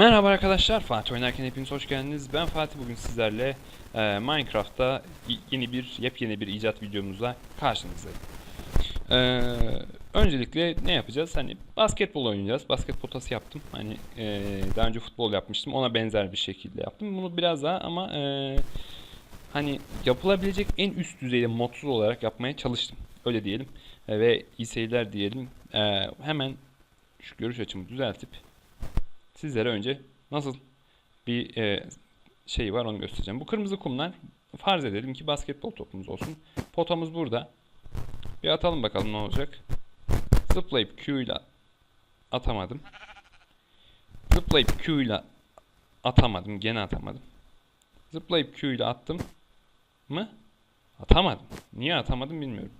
Merhaba arkadaşlar, Fatih Oynarken hepiniz hoş geldiniz. Ben Fatih bugün sizlerle e, Minecraft'ta yeni bir, yepyeni bir icat videomuzla karşınızdayım. E, öncelikle ne yapacağız? Hani basketbol oynayacağız. Basket potası yaptım. Hani e, daha önce futbol yapmıştım. Ona benzer bir şekilde yaptım. Bunu biraz daha ama e, hani yapılabilecek en üst düzeyde modsuz olarak yapmaya çalıştım. Öyle diyelim. E, ve iyi seyirler diyelim. E, hemen şu görüş açımı düzeltip sizlere önce nasıl bir e, şey var onu göstereceğim. Bu kırmızı kumlar farz edelim ki basketbol topumuz olsun. Potamız burada. Bir atalım bakalım ne olacak. Zıplayıp Q ile atamadım. Zıplayıp Q ile atamadım. Gene atamadım. Zıplayıp Q ile attım mı? Atamadım. Niye atamadım bilmiyorum.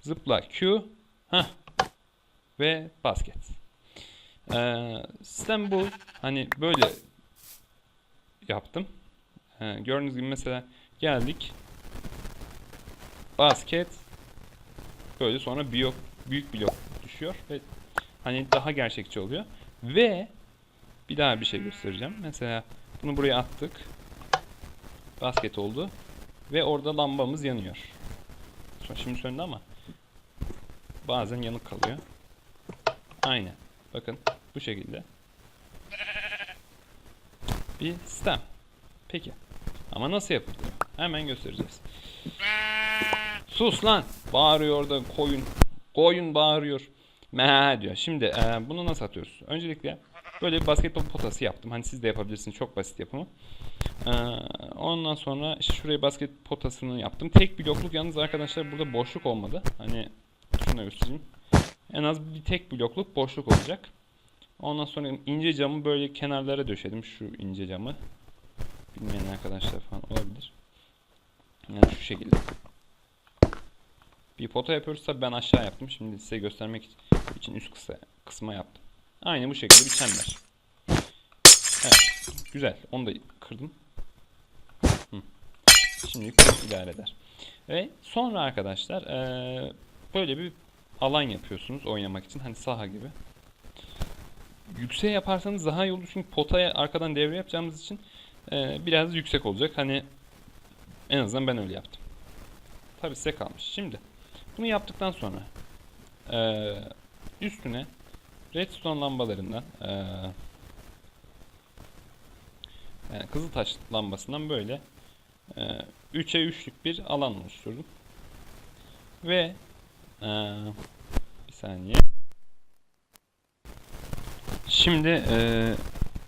Zıpla Q. Hah. Ve basket. Ee, sistem bu. Hani böyle yaptım. Ee, gördüğünüz gibi mesela geldik. Basket böyle sonra blok, büyük blok düşüyor ve hani daha gerçekçi oluyor. Ve bir daha bir şey göstereceğim. Mesela bunu buraya attık. Basket oldu. Ve orada lambamız yanıyor. Şimdi söndü ama bazen yanık kalıyor. Aynen. Bakın bu şekilde. Bir sistem. Peki. Ama nasıl yapılıyor? Hemen göstereceğiz. Sus lan! Bağırıyor orada koyun. Koyun bağırıyor. Me diyor. Şimdi e, bunu nasıl atıyoruz? Öncelikle böyle bir basketbol potası yaptım. Hani siz de yapabilirsiniz. Çok basit yapımı. E, ondan sonra işte şuraya basket potasını yaptım. Tek blokluk yalnız arkadaşlar burada boşluk olmadı. Hani şunu da göstereyim. En az bir tek blokluk boşluk olacak. Ondan sonra ince camı böyle kenarlara döşedim. Şu ince camı. Bilmeyen arkadaşlar falan olabilir. Yani şu şekilde. Bir pota yapıyoruz tabi ben aşağı yaptım. Şimdi size göstermek için üst kısa, kısma yaptım. Aynı bu şekilde bir çember. Evet. Güzel. Onu da kırdım. Hı. Şimdi idare eder. Ve sonra arkadaşlar eee, böyle bir alan yapıyorsunuz oynamak için. Hani saha gibi. Yükseğe yaparsanız daha iyi olur çünkü potaya arkadan devre yapacağımız için e, biraz yüksek olacak. Hani en azından ben öyle yaptım. Tabi size kalmış. Şimdi bunu yaptıktan sonra e, üstüne redstone lambalarından e, yani kızıltaş lambasından böyle e, 3'e 3'lük bir alan oluşturdum. Ve e, bir saniye. Şimdi eee,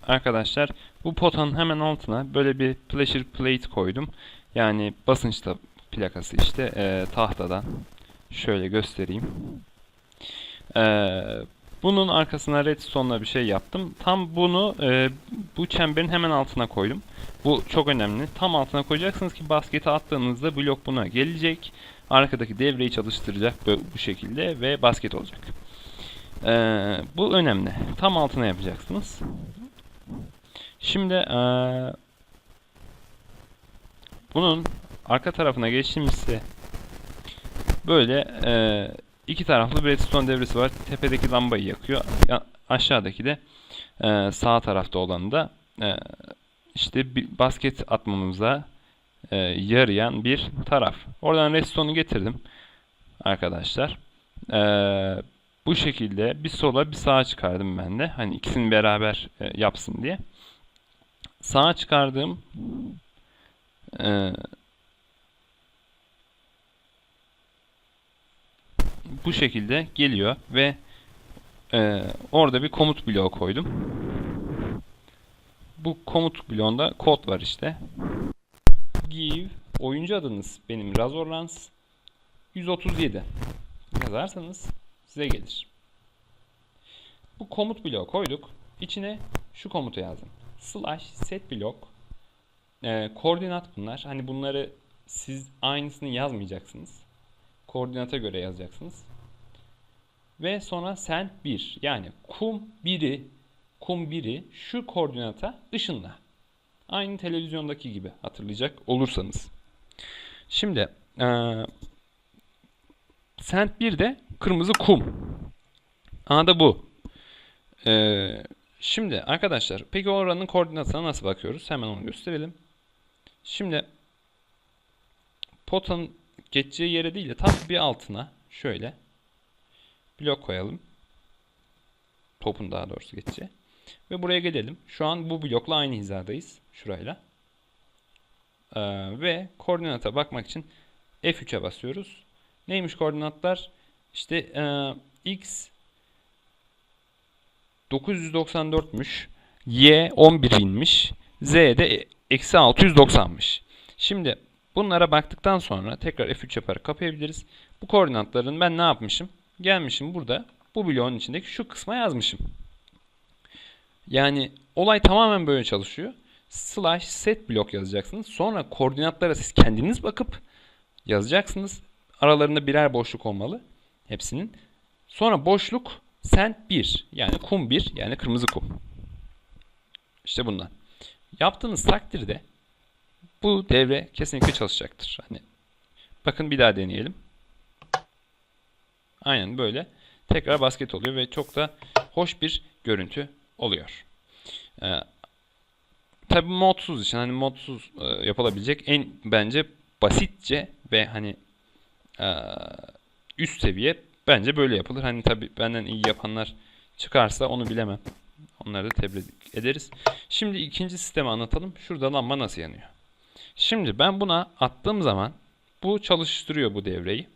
arkadaşlar bu potanın hemen altına böyle bir pressure plate koydum. Yani basınçta plakası işte eee, tahtadan. Şöyle göstereyim. Eee, bunun arkasına redstone'la bir şey yaptım. Tam bunu eee, bu çemberin hemen altına koydum. Bu çok önemli. Tam altına koyacaksınız ki basketi attığınızda blok buna gelecek. Arkadaki devreyi çalıştıracak bu şekilde ve basket olacak. Ee, bu önemli. Tam altına yapacaksınız. Şimdi ee, bunun arka tarafına geçtiğimizde böyle ee, iki taraflı redstone devresi var. Tepedeki lambayı yakıyor. Ya- aşağıdaki de ee, sağ tarafta olan da ee, işte bir basket atmamıza ee, yarayan bir taraf. Oradan redstone'u getirdim arkadaşlar. Ee, bu şekilde bir sola bir sağa çıkardım ben de. Hani ikisini beraber e, yapsın diye. Sağa çıkardığım e, bu şekilde geliyor ve e, orada bir komut bloğu koydum. Bu komut bloğunda kod var işte. Give oyuncu adınız benim Razorlance 137 yazarsanız size gelir. Bu komut bloğu koyduk. İçine şu komutu yazdım. Slash set block Ee, koordinat bunlar. Hani bunları siz aynısını yazmayacaksınız. Koordinata göre yazacaksınız. Ve sonra sen 1 yani kum 1'i kum 1'i şu koordinata ışınla. Aynı televizyondaki gibi hatırlayacak olursanız. Şimdi eee Sent 1 de kırmızı kum. A'da bu. Ee, Şimdi arkadaşlar peki oranın koordinatına nasıl bakıyoruz? Hemen onu gösterelim. Şimdi potanın geçeceği yere değil de tam bir altına şöyle blok koyalım. Topun daha doğrusu geçeceği. Ve buraya gelelim. Şu an bu blokla aynı hizadayız. Şurayla. Ee, ve koordinata bakmak için F3'e basıyoruz. Neymiş koordinatlar? İşte e, X 994'müş. Y 11.000'miş. Z de eksi 690'mış. Şimdi bunlara baktıktan sonra tekrar F3 yaparak kapayabiliriz. Bu koordinatların ben ne yapmışım? Gelmişim burada bu bloğun içindeki şu kısma yazmışım. Yani olay tamamen böyle çalışıyor. Slash set blok yazacaksınız. Sonra koordinatlara siz kendiniz bakıp yazacaksınız. Aralarında birer boşluk olmalı. Hepsinin. Sonra boşluk sen 1. Yani kum 1. Yani kırmızı kum. İşte bundan. Yaptığınız takdirde bu devre kesinlikle çalışacaktır. Hani bakın bir daha deneyelim. Aynen böyle. Tekrar basket oluyor ve çok da hoş bir görüntü oluyor. Ee, Tabi modsuz için hani modsuz e, yapılabilecek en bence basitçe ve hani üst seviye bence böyle yapılır. Hani tabi benden iyi yapanlar çıkarsa onu bilemem. Onları da tebrik ederiz. Şimdi ikinci sistemi anlatalım. Şurada lamba nasıl yanıyor? Şimdi ben buna attığım zaman bu çalıştırıyor bu devreyi.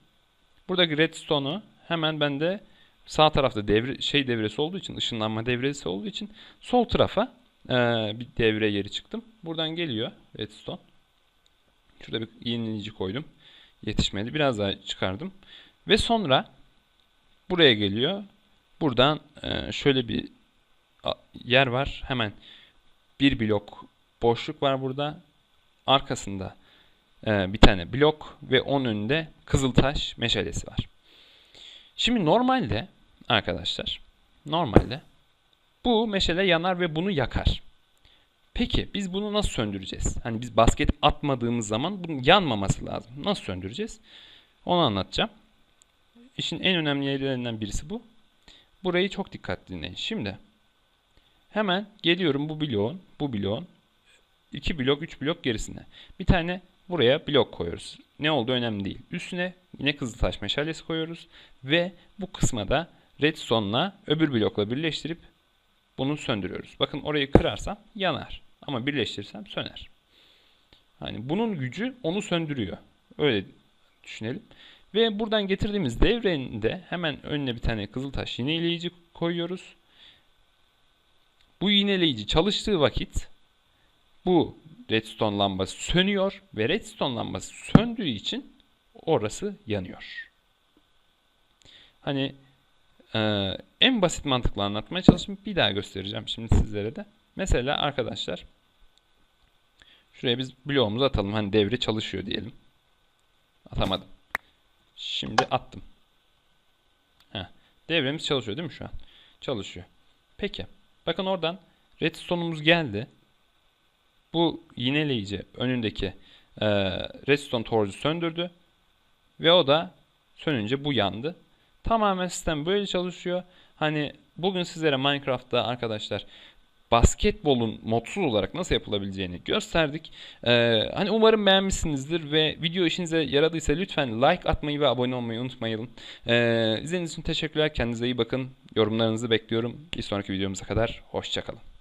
Buradaki redstone'u hemen bende sağ tarafta devre şey devresi olduğu için ışınlanma devresi olduğu için sol tarafa e, bir devre yeri çıktım. Buradan geliyor redstone. Şurada bir yenileyici koydum. Yetişmedi. Biraz daha çıkardım. Ve sonra buraya geliyor. Buradan e, şöyle bir yer var. Hemen bir blok boşluk var burada. Arkasında e, bir tane blok ve onun önünde kızıltaş meşalesi var. Şimdi normalde arkadaşlar normalde bu meşale yanar ve bunu yakar. Peki biz bunu nasıl söndüreceğiz? Hani biz basket atmadığımız zaman bunun yanmaması lazım. Nasıl söndüreceğiz? Onu anlatacağım. İşin en önemli yerlerinden birisi bu. Burayı çok dikkatli dinleyin. Şimdi hemen geliyorum bu bloğun, bu bloğun 2 blok, 3 blok gerisine. Bir tane buraya blok koyuyoruz. Ne olduğu önemli değil. Üstüne yine kızıltaş meşalesi koyuyoruz ve bu kısma da redstone'la öbür blokla birleştirip bunu söndürüyoruz. Bakın orayı kırarsam yanar ama birleştirirsem söner. Hani bunun gücü onu söndürüyor. Öyle düşünelim. Ve buradan getirdiğimiz devrende hemen önüne bir tane kızıltaş yineleyici koyuyoruz. Bu yineleyici çalıştığı vakit bu redstone lambası sönüyor ve redstone lambası söndüğü için orası yanıyor. Hani e, en basit mantıkla anlatmaya çalışayım. Bir daha göstereceğim şimdi sizlere de. Mesela arkadaşlar şuraya biz bloğumuzu atalım. Hani devre çalışıyor diyelim. Atamadım. Şimdi attım. Heh. Devremiz çalışıyor değil mi şu an? Çalışıyor. Peki. Bakın oradan redstone'umuz geldi. Bu yineleyici önündeki e, redstone torcu söndürdü. Ve o da sönünce bu yandı. Tamamen sistem böyle çalışıyor. Hani bugün sizlere Minecraft'ta arkadaşlar basketbolun modsuz olarak nasıl yapılabileceğini gösterdik. Ee, hani umarım beğenmişsinizdir ve video işinize yaradıysa lütfen like atmayı ve abone olmayı unutmayın. Ee, izlediğiniz için teşekkürler. Kendinize iyi bakın. Yorumlarınızı bekliyorum. Bir sonraki videomuza kadar hoşçakalın.